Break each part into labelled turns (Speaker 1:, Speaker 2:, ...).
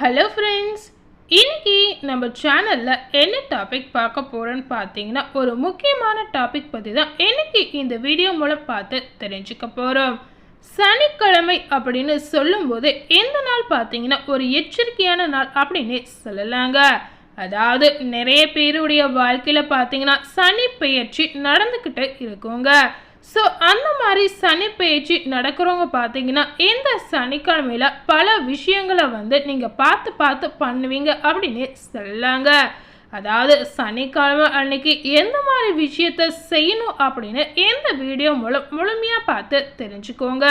Speaker 1: Hello friends இன்னைக்கு நம்ம சேனலில் என்ன டாபிக் பார்க்க போகிறோன்னு பார்த்தீங்கன்னா ஒரு முக்கியமான டாபிக் பற்றி தான் இன்னைக்கு இந்த வீடியோ மூலம் பார்த்து தெரிஞ்சுக்க போகிறோம் சனிக்கிழமை அப்படின்னு சொல்லும்போது இந்த நாள் பார்த்தீங்கன்னா ஒரு எச்சரிக்கையான நாள் அப்படின்னு சொல்லலாங்க. அதாவது நிறைய பேருடைய வாழ்க்கையில் பார்த்தீங்கன்னா சனி பெயர்ச்சி நடந்துக்கிட்டு இருக்குங்க. ஸோ அந்த மாதிரி சனி பயிற்சி நடக்கிறவங்க பார்த்தீங்கன்னா இந்த சனிக்கிழமையில பல விஷயங்களை வந்து நீங்கள் பார்த்து பார்த்து பண்ணுவீங்க அப்படின்னு சொல்லாங்க. அதாவது சனிக்கிழமை அன்னைக்கு எந்த மாதிரி விஷயத்த செய்யணும் அப்படின்னு இந்த வீடியோ மூலம் முழுமையாக பார்த்து தெரிஞ்சுக்கோங்க.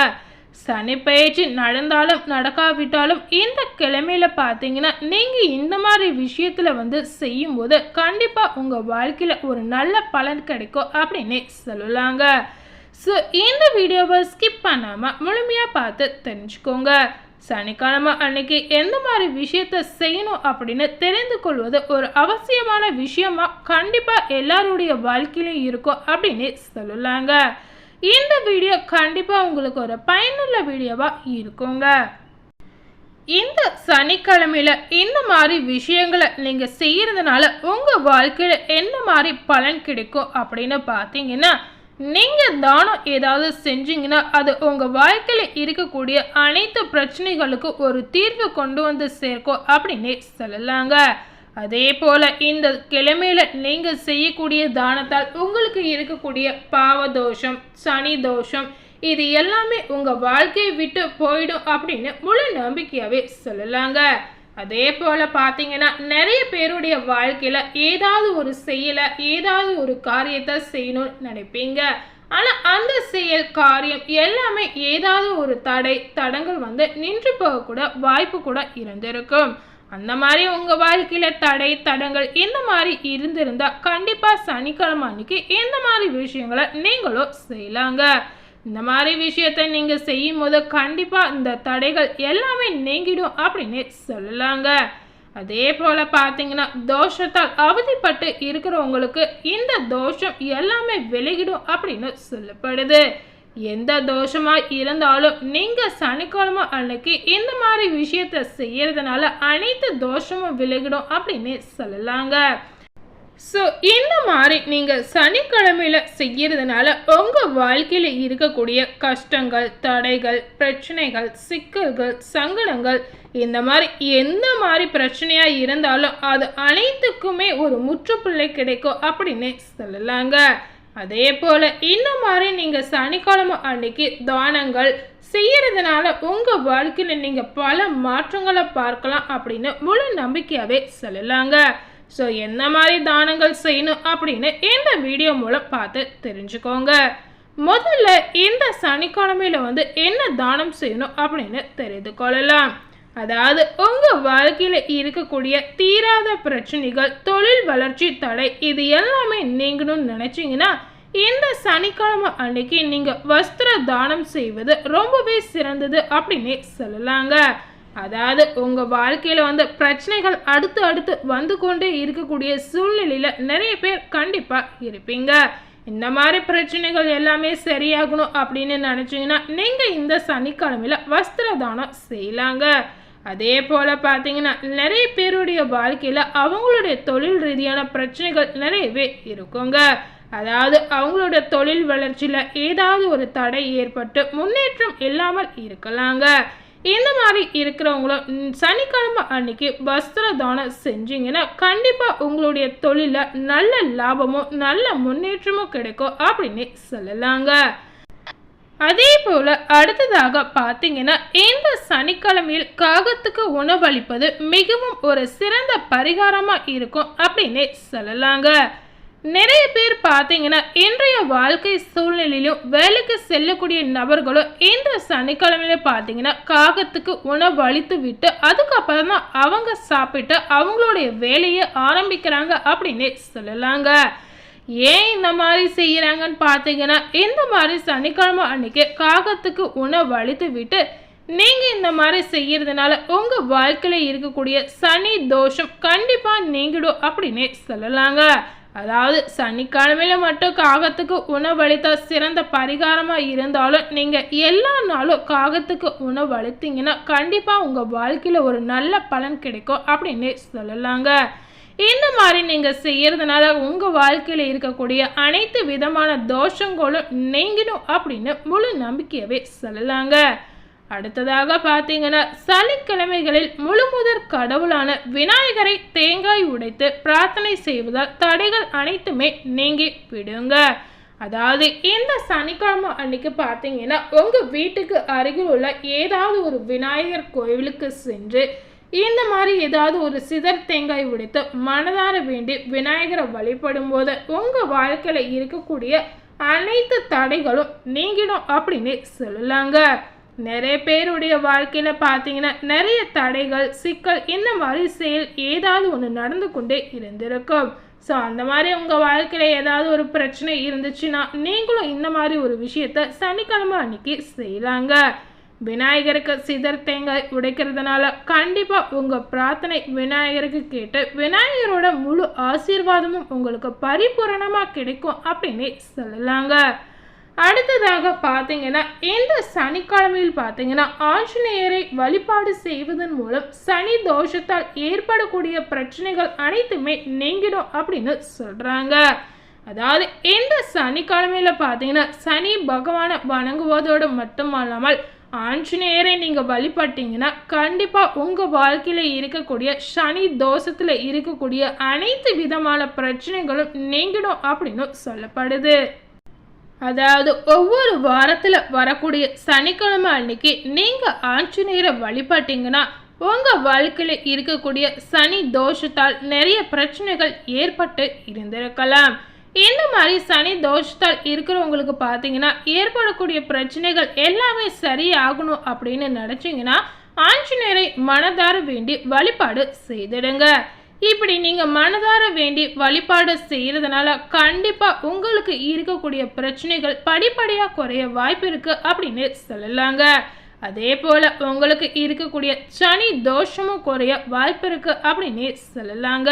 Speaker 1: சனி பயிற்சி நடந்தாலும் நடக்காவிட்டாலும் இந்த கிழமையில பார்த்தீங்கன்னா நீங்கள் இந்த மாதிரி விஷயத்தில் வந்து செய்யும்போது கண்டிப்பாக உங்கள் வாழ்க்கையில் ஒரு நல்ல பலன் கிடைக்கும் அப்படின்னு சொல்லலாங்க ஸோ இந்த வீடியோவை ஸ்கிப் பண்ணாமல் முழுமையாக பார்த்து தெரிஞ்சுக்கோங்க. சனிக்கிழமை அன்னைக்கு எந்த மாதிரி விஷயத்த செய்யணும் அப்படின்னு தெரிந்து கொள்வது ஒரு அவசியமான விஷயமா கண்டிப்பாக எல்லாருடைய வாழ்க்கையிலும் இருக்கும் அப்படின்னு சொல்லலாங்க இந்த வீடியோ கண்டிப்பாக உங்களுக்கு ஒரு பயனுள்ள வீடியோவாக இருக்குங்க. இந்த சனிக்கிழமையில இந்த மாதிரி விஷயங்களை நீங்கள் செய்கிறதுனால உங்கள் வாழ்க்கையில் என்ன மாதிரி பலன் கிடைக்கும் அப்படின்னு பார்த்தீங்கன்னா நீங்கள் தானம் ஏதாவது செஞ்சீங்கன்னா அது உங்கள் வாழ்க்கையில் இருக்கக்கூடிய அனைத்து பிரச்சனைகளுக்கும் ஒரு தீர்வு கொண்டு வந்து சேர்க்கும் அப்படின்னே சொல்லலாங்க. அதே போல் இந்த கிழமையில் நீங்கள் செய்யக்கூடிய தானத்தால் உங்களுக்கு இருக்கக்கூடிய பாவ தோஷம் சனி தோஷம் இது எல்லாமே உங்கள் வாழ்க்கையை விட்டு போயிடும் அப்படின்னு முழு நம்பிக்கையாகவே சொல்லலாங்க. அதே போல் பார்த்தீங்கன்னா நிறைய பேருடைய வாழ்க்கையில் ஏதாவது ஒரு செயலை ஏதாவது ஒரு காரியத்தை செய்யணும்னு நினைப்பீங்க. ஆனால் அந்த செயல் காரியம் எல்லாமே ஏதாவது ஒரு தடை தடங்கள் வந்து நின்று போகக்கூட வாய்ப்பு கூட இருந்திருக்கும். அந்த மாதிரி உங்கள் வாழ்க்கையில் தடை தடங்கள் இந்த மாதிரி இருந்திருந்தால் கண்டிப்பாக சனிக்கிழமை அன்னைக்கு இந்த மாதிரி விஷயங்களை நீங்களும் செய்யலாங்க. இந்த மாதிரி விஷயத்த நீங்கள் செய்யும் போது கண்டிப்பாக இந்த தடைகள் எல்லாமே நீங்கிடும் அப்படின்னு சொல்லலாங்க. அதே போல் பார்த்தீங்கன்னா தோஷத்தால் அவதிப்பட்டு இருக்கிறவங்களுக்கு இந்த தோஷம் எல்லாமே விலகிடும் அப்படின்னு சொல்லப்படுது. எந்த தோஷமாக இருந்தாலும் நீங்கள் சனிக்கிழமை அன்னைக்கு இந்த மாதிரி விஷயத்த செய்யறதுனால அனைத்து தோஷமும் விலகிடும் அப்படின்னு சொல்லலாங்க. ஸோ இந்த மாதிரி நீங்கள் சனிக்கிழமையில செய்கிறதுனால உங்கள் வாழ்க்கையில் இருக்கக்கூடிய கஷ்டங்கள் தடைகள் பிரச்சனைகள் சிக்கல்கள் சங்கடங்கள் இந்த மாதிரி எந்த மாதிரி பிரச்சனையாக இருந்தாலும் அது அனைத்துக்குமே ஒரு முற்றுப்புள்ளை கிடைக்கும் அப்படின்னு சொல்லலாங்க. அதே போல் இந்த மாதிரி நீங்கள் சனிக்கிழமை அன்னைக்கு தானங்கள் செய்கிறதுனால உங்கள் வாழ்க்கையில் நீங்கள் பல மாற்றங்களை பார்க்கலாம் அப்படின்னு முழு நம்பிக்கையாகவே சொல்லலாங்க. ஸோ என்ன மாதிரி தானங்கள் செய்யணும் அப்படின்னு இந்த வீடியோ மூலம் பார்த்து தெரிஞ்சுக்கோங்க. முதல்ல இந்த சனிக்கிழமையில் வந்து என்ன தானம் செய்யணும் அப்படின்னு தெரிந்து கொள்ளலாம். அதாவது உங்கள் வாழ்க்கையில் இருக்கக்கூடிய தீராத பிரச்சனைகள் தொழில் வளர்ச்சி தடை இது எல்லாமே நீங்கணும்னு நினச்சிங்கன்னா இந்த சனிக்கிழமை அன்னைக்கு நீங்கள் வஸ்திர தானம் செய்வது ரொம்பவே சிறந்தது அப்படின்னு சொல்லலாங்க. அதாவது உங்கள் வாழ்க்கையில் வந்து பிரச்சனைகள் அடுத்து அடுத்து வந்து கொண்டே இருக்கக்கூடிய சூழ்நிலையில் நிறைய பேர் கண்டிப்பாக இருப்பீங்க. இந்த மாதிரி பிரச்சனைகள் எல்லாமே சரியாகணும் அப்படின்னு நினச்சிங்கன்னா நீங்கள் இந்த சனிக்கிழமையில் வஸ்திர தானம் செய்யலாங்க. அதே போல் பார்த்தீங்கன்னா நிறைய பேருடைய வாழ்க்கையில் அவங்களுடைய தொழில் ரீதியான பிரச்சனைகள் நிறையவே இருக்குங்க. அதாவது அவங்களோட தொழில் வளர்ச்சியில் ஏதாவது ஒரு தடை ஏற்பட்டு முன்னேற்றம் இல்லாமல் இருக்கலாங்க. இந்த மாதிரி இருக்கிறவங்களும் சனிக்கிழமை அன்னைக்கு வஸ்திர தானம் செஞ்சீங்கன்னா கண்டிப்பாக உங்களுடைய தொழிலில் நல்ல லாபமும் நல்ல முன்னேற்றமும் கிடைக்கும் அப்படின்னு சொல்லலாங்க. அதே போல் அடுத்ததாக பார்த்தீங்கன்னா இந்த சனிக்கிழமையில் காகத்துக்கு உணவளிப்பது மிகவும் ஒரு சிறந்த பரிகாரமாக இருக்கும் அப்படின்னே சொல்லலாங்க. நிறைய பேர் பார்த்தீங்கன்னா இன்றைய வாழ்க்கை சூழ்நிலையிலும் வேலைக்கு செல்லக்கூடிய நபர்களும் இந்த சனிக்கிழமையில பார்த்தீங்கன்னா காகத்துக்கு உணவு அளித்து விட்டு அதுக்கப்புறம் தான் அவங்க சாப்பிட்டு அவங்களுடைய வேலையை ஆரம்பிக்கிறாங்க அப்படின்னு சொல்லலாங்க. ஏன் இந்த மாதிரி செய்கிறாங்கன்னு பார்த்தீங்கன்னா இந்த மாதிரி சனிக்கிழமை அன்னைக்கு காகத்துக்கு உணவு அளித்து விட்டு நீங்கள் இந்த மாதிரி செய்கிறதுனால உங்கள் வாழ்க்கையில் இருக்கக்கூடிய சனி தோஷம் கண்டிப்பாக நீங்கிடும் அப்படின்னு சொல்லலாங்க. அதாவது சனிக்கிழமையில மட்டும் காகத்துக்கு உணவளித்த சிறந்த பரிகாரமாக இருந்தாலும் நீங்கள் எல்லா நாளும் காகத்துக்கு உணவளித்தீங்கன்னா கண்டிப்பாக உங்கள் வாழ்க்கையில் ஒரு நல்ல பலன் கிடைக்கும் அப்படின்னு சொல்லலாங்க. இந்த மாதிரி நீங்கள் செய்கிறதுனால உங்கள் வாழ்க்கையில் இருக்கக்கூடிய அனைத்து விதமான தோஷங்களும் நீங்கிடும் அப்படின்னு முழு நம்பிக்கையவே சொல்லலாங்க. அடுத்ததாக பார்த்தீங்கன்னா சனிக்கிழமைகளில் முழுமுதற் கடவுளான விநாயகரை தேங்காய் உடைத்து பிரார்த்தனை செய்வதால் தடைகள் அனைத்துமே நீங்கி விடுங்க. அதாவது இந்த சனிக்கிழமை அன்னைக்கு பார்த்தீங்கன்னா உங்கள் வீட்டுக்கு அருகில் உள்ள ஏதாவது ஒரு விநாயகர் கோவிலுக்கு சென்று இந்த மாதிரி ஏதாவது ஒரு சிதர் தேங்காய் உடைத்து மனதார வேண்டி விநாயகரை வழிபடும் போது உங்கள் வாழ்க்கையில் இருக்கக்கூடிய அனைத்து தடைகளும் நீங்கிடும் அப்படின்னு சொல்லலாங்க. நிறைய பேருடைய வாழ்க்கையில் பார்த்தீங்கன்னா நிறைய தடைகள் சிக்கல் இந்த மாதிரி செயல் ஏதாவது ஒன்று நடந்து கொண்டே இருந்திருக்கும். ஸோ அந்த மாதிரி உங்கள் வாழ்க்கையில் ஏதாவது ஒரு பிரச்சனை இருந்துச்சுன்னா நீங்களும் இந்த மாதிரி ஒரு விஷயத்த சனிக்கிழமை அன்னைக்கு செய்யலாங்க. விநாயகருக்கு சிதர் தேங்காய் உடைக்கிறதுனால கண்டிப்பாக உங்கள் பிரார்த்தனை விநாயகருக்கு கேட்டு விநாயகரோட முழு ஆசீர்வாதமும் உங்களுக்கு பரிபூரணமாக கிடைக்கும் அப்படின்னு சொல்லலாங்க. அடுத்ததாக பார்த்தீங்கன்னா இந்த சனிக்கிழமையில் பார்த்தீங்கன்னா ஆஞ்சநேயரை வழிபாடு செய்வதன் மூலம் சனி தோஷத்தால் ஏற்படக்கூடிய பிரச்சனைகள் அனைத்துமே நீங்கிடும் அப்படின்னு சொல்கிறாங்க அதாவது இந்த சனிக்கிழமையில் பார்த்தீங்கன்னா சனி பகவானை வணங்குவதோடு மட்டுமல்லாமல் ஆஞ்சநேயரை நீங்கள் வழிபட்டீங்கன்னா கண்டிப்பாக உங்கள் வாழ்க்கையில் இருக்கக்கூடிய சனி தோஷத்தில் இருக்கக்கூடிய அனைத்து விதமான பிரச்சனைகளும் நீங்கிடும் அப்படின்னு சொல்லப்படுது. அதாவது ஒவ்வொரு வாரத்தில் வரக்கூடிய சனிக்கிழமை அன்னைக்கு நீங்கள் ஆஞ்சநேயரை வழிபட்டீங்கன்னா உங்கள் வாழ்க்கையில் இருக்கக்கூடிய சனி தோஷத்தால் நிறைய பிரச்சனைகள் ஏற்பட்டு இருந்திருக்கலாம். இந்த மாதிரி சனி தோஷத்தால் இருக்கிறவங்களுக்கு பார்த்தீங்கன்னா ஏற்படக்கூடிய பிரச்சனைகள் எல்லாமே சரியாகணும் அப்படின்னு நினச்சிங்கன்னா ஆஞ்சநேயரை மனதார வேண்டி வழிபாடு செய்திடுங்க. இப்படி நீங்கள் மனதார வேண்டி வழிபாடு செய்கிறதுனால கண்டிப்பாக உங்களுக்கு இருக்கக்கூடிய பிரச்சனைகள் படிப்படியாக குறைய வாய்ப்பு இருக்குது அப்படின்னு சொல்லலாங்க. அதே போல் உங்களுக்கு இருக்கக்கூடிய சனி தோஷமும் குறைய வாய்ப்பு இருக்குது அப்படின்னு சொல்லலாங்க.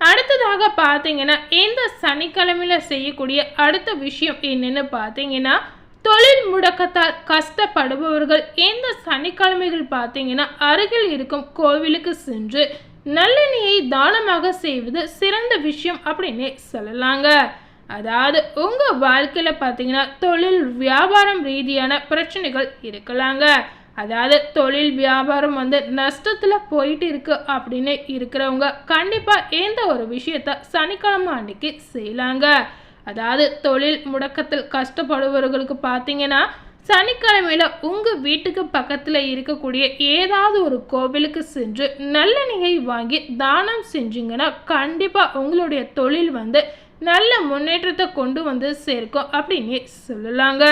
Speaker 1: அடுத்ததாக பார்த்தீங்கன்னா இந்த சனிக்கிழமையில் செய்யக்கூடிய அடுத்த விஷயம் என்னென்னு பார்த்தீங்கன்னா தொழில் முடக்கத்தால் கஷ்டப்படுபவர்கள் இந்த சனிக்கிழமைகள் பார்த்தீங்கன்னா அருகில் இருக்கும் கோவிலுக்கு சென்று நல்லெண்ணெயை தானமாக செய்வது சிறந்த விஷயம் அப்படின்னே சொல்லலாங்க. அதாவது உங்கள் வாழ்க்கையில் பார்த்தீங்கன்னா தொழில் வியாபாரம் ரீதியான பிரச்சனைகள் இருக்கலாங்க. அதாவது தொழில் வியாபாரம் வந்து நஷ்டத்தில் போயிட்டு இருக்கு அப்படின்னு இருக்கிறவங்க கண்டிப்பாக எந்த ஒரு விஷயத்த சனிக்கிழமை அன்னைக்கு செய்யலாங்க. அதாவது தொழில் முடக்கத்தில் கஷ்டப்படுபவர்களுக்கு பார்த்தீங்கன்னா சனிக்கிழமையில் உங்கள் வீட்டுக்கு பக்கத்தில் இருக்கக்கூடிய ஏதாவது ஒரு கோவிலுக்கு சென்று நல்லெண்ணெயை வாங்கி தானம் செஞ்சீங்கன்னா கண்டிப்பாக உங்களுடைய தொழில் வந்து நல்ல முன்னேற்றத்தை கொண்டு வந்து சேர்க்கும் அப்படின்னு சொல்லலாங்க.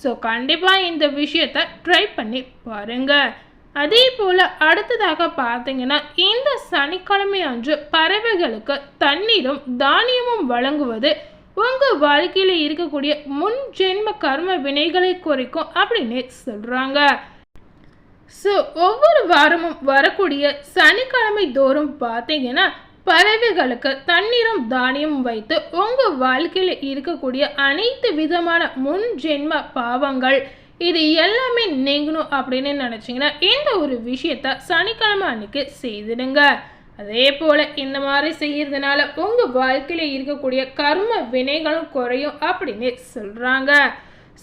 Speaker 1: ஸோ கண்டிப்பாக இந்த விஷயத்தை ட்ரை பண்ணி பாருங்கள் அதே போல் அடுத்ததாக பார்த்தீங்கன்னா இந்த சனிக்கிழமை அன்று பறவைகளுக்கு தண்ணீரும் தானியமும் வழங்குவது உங்கள் வாழ்க்கையில் இருக்கக்கூடிய முன் ஜென்ம கர்ம வினைகளை குறைக்கும் அப்படின்னு சொல்கிறாங்க ஸோ ஒவ்வொரு வாரமும் வரக்கூடிய சனிக்கிழமை தோறும் பார்த்தீங்கன்னா பறவைகளுக்கு தண்ணீரும் தானியம் வைத்து உங்கள் வாழ்க்கையில் இருக்கக்கூடிய அனைத்து விதமான முன் ஜென்ம பாவங்கள் இது எல்லாமே நீங்கணும் அப்படின்னு நினச்சிங்கன்னா இந்த ஒரு விஷயத்த சனிக்கிழமை அன்னைக்கு செய்திடுங்க. அதே போல் இந்த மாதிரி செய்கிறதுனால உங்கள் வாழ்க்கையில் இருக்கக்கூடிய கர்ம வினைகளும் குறையும் அப்படின்னு சொல்கிறாங்க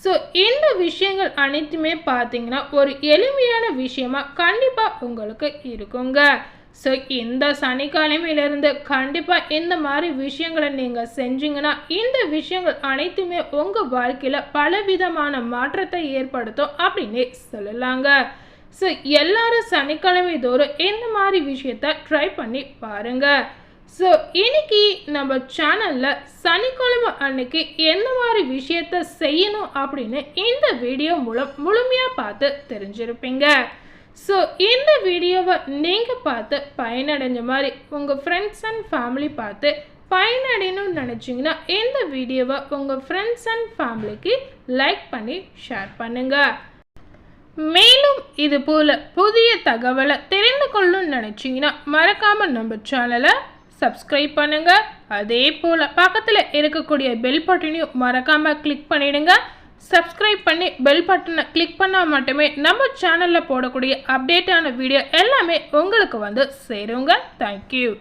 Speaker 1: ஸோ இந்த விஷயங்கள் அனைத்துமே பார்த்தீங்கன்னா ஒரு எளிமையான விஷயமா கண்டிப்பாக உங்களுக்கு இருக்குங்க. ஸோ இந்த சனிக்கிழமையிலேருந்து கண்டிப்பாக இந்த மாதிரி விஷயங்களை நீங்கள் செஞ்சீங்கன்னா இந்த விஷயங்கள் அனைத்துமே உங்கள் வாழ்க்கையில் பலவிதமான மாற்றத்தை ஏற்படுத்தும் அப்படின்னு சொல்லலாங்க. ஸோ எல்லாரும் சனிக்கிழமை தோறும் இந்த மாதிரி விஷயத்த ட்ரை பண்ணி பாருங்கள் ஸோ இன்னைக்கு நம்ம சேனலில் சனிக்கிழமை அன்னைக்கு எந்த மாதிரி விஷயத்த செய்யணும் அப்படின்னு இந்த வீடியோ மூலம் முழுமையாக பார்த்து தெரிஞ்சிருப்பீங்க. ஸோ இந்த வீடியோவை நீங்கள் பார்த்து பயனடைஞ்ச மாதிரி உங்கள் ஃப்ரெண்ட்ஸ் அண்ட் ஃபேமிலி பார்த்து பயனடையணும்னு நினச்சிங்கன்னா இந்த வீடியோவை உங்கள் ஃப்ரெண்ட்ஸ் அண்ட் ஃபேமிலிக்கு லைக் பண்ணி ஷேர் பண்ணுங்கள் மேலும் இது போல் புதிய தகவலை தெரிந்து கொள்ளணும்னு நினச்சிங்கன்னா மறக்காமல் நம்ம சேனலை சப்ஸ்கிரைப் பண்ணுங்க. அதே போல் பக்கத்தில் இருக்கக்கூடிய பெல் பட்டனையும் மறக்காமல் கிளிக் பண்ணிடுங்க. சப்ஸ்கிரைப் பண்ணி பெல் பட்டனை கிளிக் பண்ணால் மட்டுமே நம்ம சேனலில் போடக்கூடிய அப்டேட்டான வீடியோ எல்லாமே உங்களுக்கு வந்து சேருங்க. தேங்க்யூ